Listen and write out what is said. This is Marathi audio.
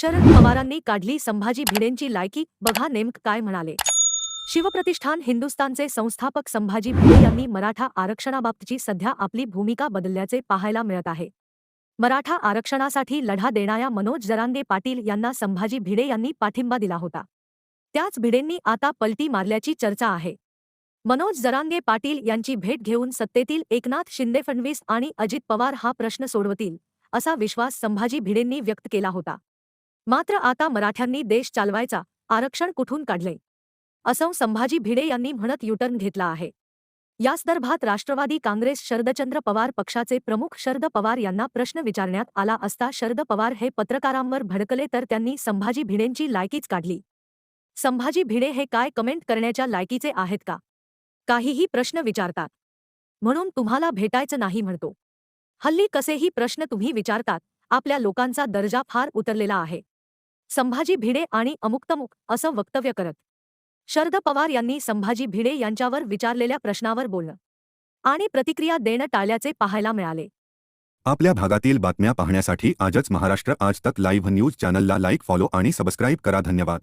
शरद पवारांनी काढली संभाजी भिडेंची लायकी बघा नेमकं काय म्हणाले. शिवप्रतिष्ठान हिंदुस्थानचे संस्थापक संभाजी भिडे यांनी मराठा आरक्षणाबाबतची सध्या आपली भूमिका बदलल्याचे पाहायला मिळत आहे. मराठा आरक्षणासाठी लढा देणाऱ्या मनोज जरांगे पाटील यांना संभाजी भिडे यांनी पाठिंबा दिला होता. त्याच भिडेंनी आता पलटी मारल्याची चर्चा आहे. मनोज जरांगे पाटील यांची भेट घेऊन सत्तेतील एकनाथ शिंदे फडणवीस आणि अजित पवार हा प्रश्न सोडवतील असा विश्वास संभाजी भिडेंनी व्यक्त केला होता. मात्र आता मराठ्यांनी देश चालवायचा आरक्षण कुठून काढले? असं संभाजी भिडे यांनी म्हणत युटर्न घेतला आहे. यासंदर्भात राष्ट्रवादी काँग्रेस शरदचंद्र पवार पक्षाचे प्रमुख शरद पवार यांना प्रश्न विचारण्यात आला असता शरद पवार हे पत्रकारांवर भडकले तर त्यांनी संभाजी भिडेंची लायकीच काढली. संभाजी भिडे हे काय कमेंट करण्याच्या लायकीचे आहेत का? काहीही प्रश्न विचारतात. म्हणून तुम्हाला भेटायचं नाही म्हणतो. हल्ली कसेही प्रश्न तुम्ही विचारतात आपल्या लोकांचा दर्जा फार उतरलेला आहे. संभाजी भिडे आणि अमुक्तमुक असं वक्तव्य करत. शरद पवार यांनी संभाजी भिडे यांच्यावर विचारलेल्या प्रश्नावर बोलणं आणि प्रतिक्रिया देणं टाळल्याचे पाहायला मिळाले. आपल्या भागातील बातम्या पाहण्यासाठी आजच महाराष्ट्र आज तक लाईव्ह न्यूज चॅनलला लाईक फॉलो आणि सबस्क्राईब करा. धन्यवाद.